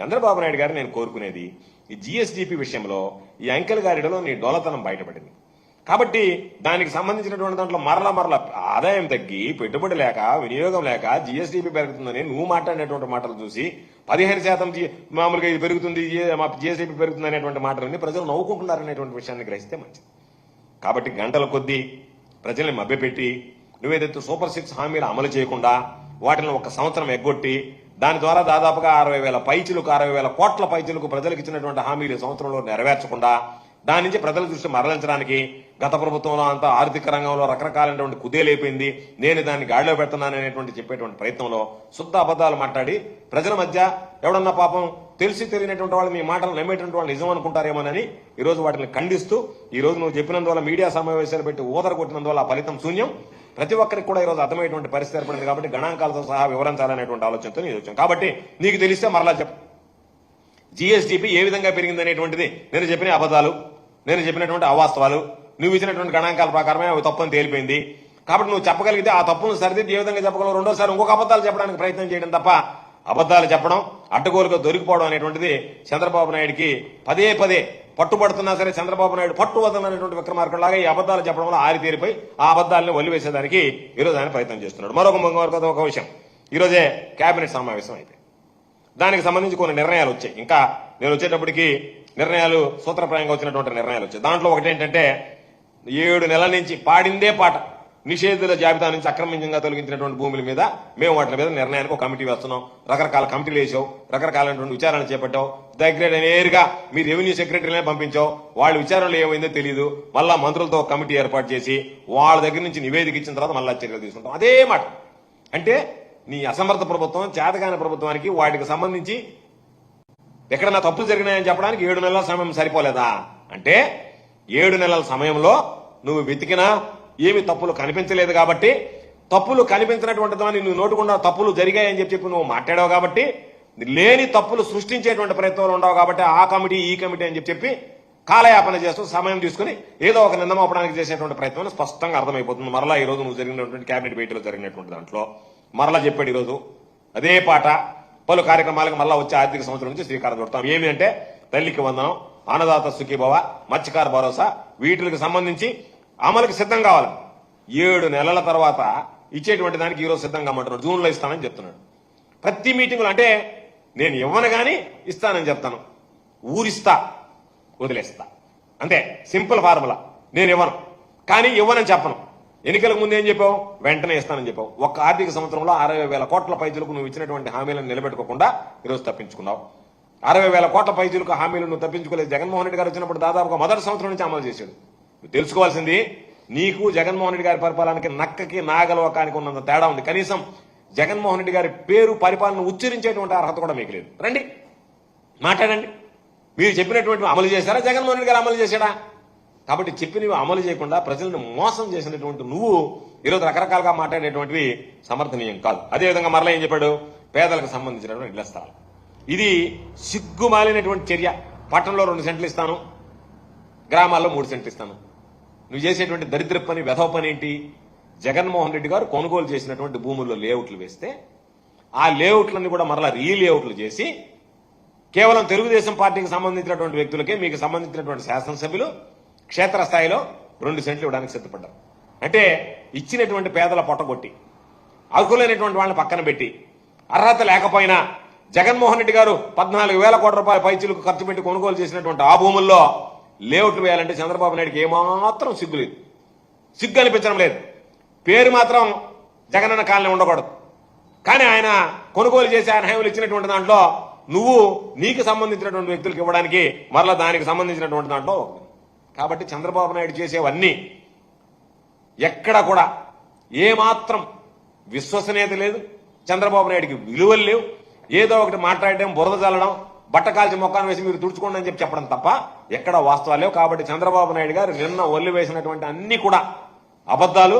చంద్రబాబు నాయుడు గారు నేను కోరుకునేది ఈ జిఎస్డిపి విషయంలో ఈ అంకెల్ గారిలో నీ డోలతనం బయటపడింది. కాబట్టి దానికి సంబంధించినటువంటి దాంట్లో మరల మరల ఆదాయం తగ్గి పెట్టుబడి లేక వినియోగం లేక జిఎస్డిపి పెరుగుతుందని నువ్వు మాట్లాడినటువంటి మాటలు చూసి పదిహేను శాతం మామూలుగా ఇది పెరుగుతుంది జిఎస్డిపి పెరుగుతుంది అనేటువంటి మాటలన్నీ ప్రజలు నవ్వుకుంటున్నారనేటువంటి విషయాన్ని గ్రహిస్తే మంచిది. కాబట్టి గంటల కొద్దీ ప్రజల్ని మభ్యపెట్టి నువ్వేదైతే సూపర్ సిక్స్ హామీలు అమలు చేయకుండా వాటిని ఒక సంవత్సరం ఎగ్గొట్టి దాని ద్వారా దాదాపుగా అరవై వేల పైచులకు అరవై వేల కోట్ల పైచులకు ప్రజలకు ఇచ్చినటువంటి హామీలు సంవత్సరంలో నెరవేర్చకుండా దాని నుంచి ప్రజల దృష్టి మరలించడానికి గత ప్రభుత్వంలో అంతా ఆర్థిక రంగంలో రకరకాలైనటువంటి కుదేలైపోయింది. నేను దాన్ని గాడిలో పెడుతున్నాను అనేటువంటి చెప్పేటువంటి ప్రయత్నంలో శుద్ధ అబద్ధాలు మాట్లాడి ప్రజల మధ్య ఎవడన్నా పాపం తెలిసి తెలియనటువంటి వాళ్ళు మీ మాటలు నమ్మేటువంటి వాళ్ళు నిజం అనుకుంటారేమోనని ఈ రోజు వాటిని ఖండిస్తూ ఈ రోజు నువ్వు చెప్పినందువల్ల మీడియా సమావేశాలు పెట్టి ఊదర కొట్టినందువల్ల ఆ ఫలితం శూన్యం. ప్రతి ఒక్కరికి కూడా ఈ రోజు అర్థమయ్యేటువంటి పరిస్థితి ఏర్పడింది కాబట్టి గణాంకాలతో సహా వివరించాలనేటువంటి ఆలోచనతో నేను వచ్చాను. కాబట్టి నీకు తెలిస్తే మరలా చెప్పు. జిఎస్టిపి ఏ విధంగా పెరిగింది అనేటువంటిది నేను చెప్పిన అబద్ధాలు. నేను చెప్పినటువంటి అవాస్తవాలు నువ్వు ఇచ్చినటువంటి గణాంకాల ప్రకారమే అవి తప్పని తేలిపోయింది. కాబట్టి నువ్వు చెప్పగలిగితే ఆ తప్పును సరిదిద్ది ఏ విధంగా చెప్పగలవు? రెండోసారి ఇంకొక అబద్ధాలు చెప్పడానికి ప్రయత్నం చేయడం తప్ప అబద్ధాలు చెప్పడం అడ్డగోలుగా దొరికిపోవడం అనేటువంటిది చంద్రబాబు నాయుడికి పదే పదే పట్టుబడుతున్నా సరే చంద్రబాబు నాయుడు పట్టు వదలనటువంటి విక్రమార్కుడు లాగా ఈ అబద్ధాలు చెప్పడం వల్ల ఆరితేరిపోయి ఆ అబద్ధాలను వల్లివేసేదానికి ఈరోజు ఆయన ప్రయత్నం చేస్తున్నాడు. మరొక మరొక ఒక విషయం. ఈరోజే కేబినెట్ సమావేశం అయితే దానికి సంబంధించి కొన్ని నిర్ణయాలు వచ్చాయి. ఇంకా నేను వచ్చేటప్పటికి నిర్ణయాలు సూత్రప్రాయంగా వచ్చినటువంటి నిర్ణయాలు వచ్చాయి. దాంట్లో ఒకటి ఏంటంటే ఏడు నెలల నుంచి పాడిందే పాట నిషేధుల జాబితా నుంచి అక్రమంగా తొలగించినటువంటి భూముల మీద మేము వాటి మీద నిర్ణయానికి ఒక కమిటీ వేస్తున్నాం. రకరకాల కమిటీలు వేసావు రకరకాలైనటువంటి విచారణ చేపట్టావు. దగ్గర నేరుగా మీ రెవెన్యూ సెక్రటరీనే పంపించావు. వాళ్ళ విచారణలో ఏమైందో తెలియదు మళ్ళా మంత్రులతో కమిటీ ఏర్పాటు చేసి వాళ్ళ దగ్గర నుంచి నివేదిక ఇచ్చిన తర్వాత మళ్ళా చర్యలు తీసుకుంటాం. అదే మాట. అంటే నీ అసమర్థ ప్రభుత్వం చేతగాని ప్రభుత్వానికి వాటికి సంబంధించి ఎక్కడన్నా తప్పులు జరిగినాయని చెప్పడానికి ఏడు నెలల సమయం సరిపోలేదా? అంటే ఏడు నెలల సమయంలో నువ్వు వెతికినా ఏమి తప్పులు కనిపించలేదు కాబట్టి తప్పులు కనిపించినటువంటి దాన్ని నువ్వు నోటుకుండా తప్పులు జరిగాయని చెప్పి చెప్పి నువ్వు మాట్లాడావు కాబట్టి లేని తప్పులు సృష్టించేటువంటి ప్రయత్నంలో ఉండవు కాబట్టి ఆ కమిటీ ఈ కమిటీ అని చెప్పి చెప్పి కాలయాపన చేస్తూ సమయం తీసుకుని ఏదో ఒక నిందమోపడానికి చేసేటువంటి ప్రయత్నం స్పష్టంగా అర్థమైపోతుంది. మరలా ఈ రోజు నువ్వు జరిగినటువంటి కేబినెట్ భేటీలో జరిగినటువంటి దాంట్లో మరలా చెప్పాడు ఈరోజు. అదే పాట పలు కార్యక్రమాలకు మళ్ళా వచ్చే ఆర్థిక సంవత్సరం నుంచి శ్రీకారం చుడతాం. ఏమి అంటే తల్లికి వందనం అన్నదాత సుఖీభవ మత్స్యకార భరోసా వీటికి సంబంధించి అమలుకి సిద్ధం కావాలి. ఏడు నెలల తర్వాత ఇచ్చేటువంటి దానికి ఈరోజు సిద్ధం కామంటున్నాడు. జూన్లో ఇస్తానని చెప్తున్నాడు. ప్రతి మీటింగ్లో అంటే నేను ఇవ్వను గాని ఇస్తానని చెప్తాను. ఊరిస్తా వదిలేస్తా. అంతే సింపుల్ ఫార్ములా. నేను ఇవ్వను కానీ ఇవ్వనని చెప్పను. ఎన్నికలకు ముందు ఏం చెప్పావు? వెంటనే ఇస్తానని చెప్పావు. ఒక ఆర్థిక సంవత్సరంలో అరవై వేల కోట్ల పైచులకు నువ్వు ఇచ్చినటువంటి హామీలను నిలబెట్టుకోకుండా ఈరోజు తప్పించుకున్నావు. అరవై వేల కోట్ల పైచులకు హామీలు నువ్వు తప్పించుకోలేదు. జగన్మోహన్ రెడ్డి గారు వచ్చినప్పుడు దాదాపుగా మొదటి సంవత్సరం నుంచి అమలు చేశాడు. నువ్వు తెలుసుకోవాల్సింది నీకు జగన్మోహన్ రెడ్డి గారి పరిపాలనకి నక్కకి నాగలోకానికి ఉన్నంత తేడా ఉంది. కనీసం జగన్మోహన్ రెడ్డి గారి పేరు పరిపాలన ఉచ్చరించేటువంటి అర్హత కూడా మీకు లేదు. రండి. మాట్లాడండి. మీరు చెప్పినటువంటి అమలు చేశారా? జగన్మోహన్ రెడ్డి గారు అమలు చేశాడా? కాబట్టి చెప్పినవి అమలు చేయకుండా ప్రజలను మోసం చేసినటువంటి నువ్వు ఈరోజు రకరకాలుగా మాట్లాడేటువంటివి సమర్థనీయం కాదు. అదేవిధంగా మరలా ఏం చెప్పాడు? పేదలకు సంబంధించినటువంటి ఇళ్ళ స్థలాలు. ఇది సిగ్గుమాలినటువంటి చర్య. పట్టణంలో రెండు సెంట్లు ఇస్తాను. గ్రామాల్లో మూడు సెంట్లు ఇస్తాను. నువ్వు చేసేటువంటి దరిద్ర పని వెధవ పని ఏంటి? జగన్మోహన్ రెడ్డి గారు కొనుగోలు చేసినటువంటి భూముల్లో లేఅవుట్లు వేస్తే ఆ లేఅవుట్లన్నీ కూడా మరలా రీలేఅవుట్లు చేసి కేవలం తెలుగుదేశం పార్టీకి సంబంధించినటువంటి వ్యక్తులకే మీకు సంబంధించినటువంటి శాసనసభ్యులు క్షేత్రస్థాయిలో రెండు సెంట్లు ఇవ్వడానికి సిద్ధపడ్డారు. అంటే ఇచ్చినటువంటి పేదల పొట్టగొట్టి అర్హులైనటువంటి వాళ్ళని పక్కన పెట్టి అర్హత లేకపోయినా జగన్మోహన్ రెడ్డి గారు పద్నాలుగు వేల కోట్ల రూపాయల పైచీలకు ఖర్చు పెట్టి కొనుగోలు చేసినటువంటి ఆ భూముల్లో లేఅవుట్లు వేయాలంటే చంద్రబాబు నాయుడుకి ఏమాత్రం సిగ్గు లేదు. సిగ్గు అనిపించడం లేదు. పేరు మాత్రం జగనన్న కాలనీ ఉండకూడదు. కానీ ఆయన కొనుగోలు చేసి ఆయన హామీలు ఇచ్చినటువంటి దాంట్లో నువ్వు నీకు సంబంధించినటువంటి వ్యక్తులకు ఇవ్వడానికి మరలా దానికి సంబంధించినటువంటి దాంట్లో ఒకటి. కాబట్టి చంద్రబాబు నాయుడు చేసేవన్నీ ఎక్కడ కూడా ఏమాత్రం విశ్వసనీయత లేదు చంద్రబాబు నాయుడికి విలువలు లేవు. ఏదో ఒకటి మాట్లాడడం బురద చల్లడం బట్ట కాల్చి మొక్కాన్ని వేసి మీరు తుడుచుకోండి అని చెప్పి చెప్పడం తప్ప ఎక్కడ వాస్తవాలు లేవు. కాబట్టి చంద్రబాబు నాయుడు గారు నిన్న ఒళ్ళు వేసినటువంటి అన్ని కూడా అబద్ధాలు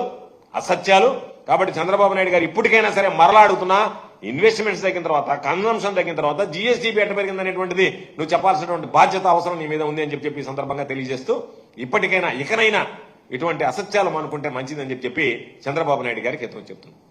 అసత్యాలు. కాబట్టి చంద్రబాబు నాయుడు గారు ఇప్పటికైనా సరే మరలా అడుగుతున్నా ఇన్వెస్ట్మెంట్స్ తగ్గిన తర్వాత కన్సంప్షన్ తగ్గిన తర్వాత జీఎస్టీ ఎట్ట పెరిగింది అనేటువంటిది నువ్వు చెప్పాల్సినటువంటి బాధ్యత అవసరం నీ మీద ఉంది అని చెప్పి చెప్పి సందర్భంగా తెలియజేస్తూ ఇప్పటికైనా ఇకనైనా ఇటువంటి అసత్యాలు అనుకుంటే మంచిదని చెప్పి చెప్పి చంద్రబాబు నాయుడు గారికి ఎత్తు చెప్తున్నాను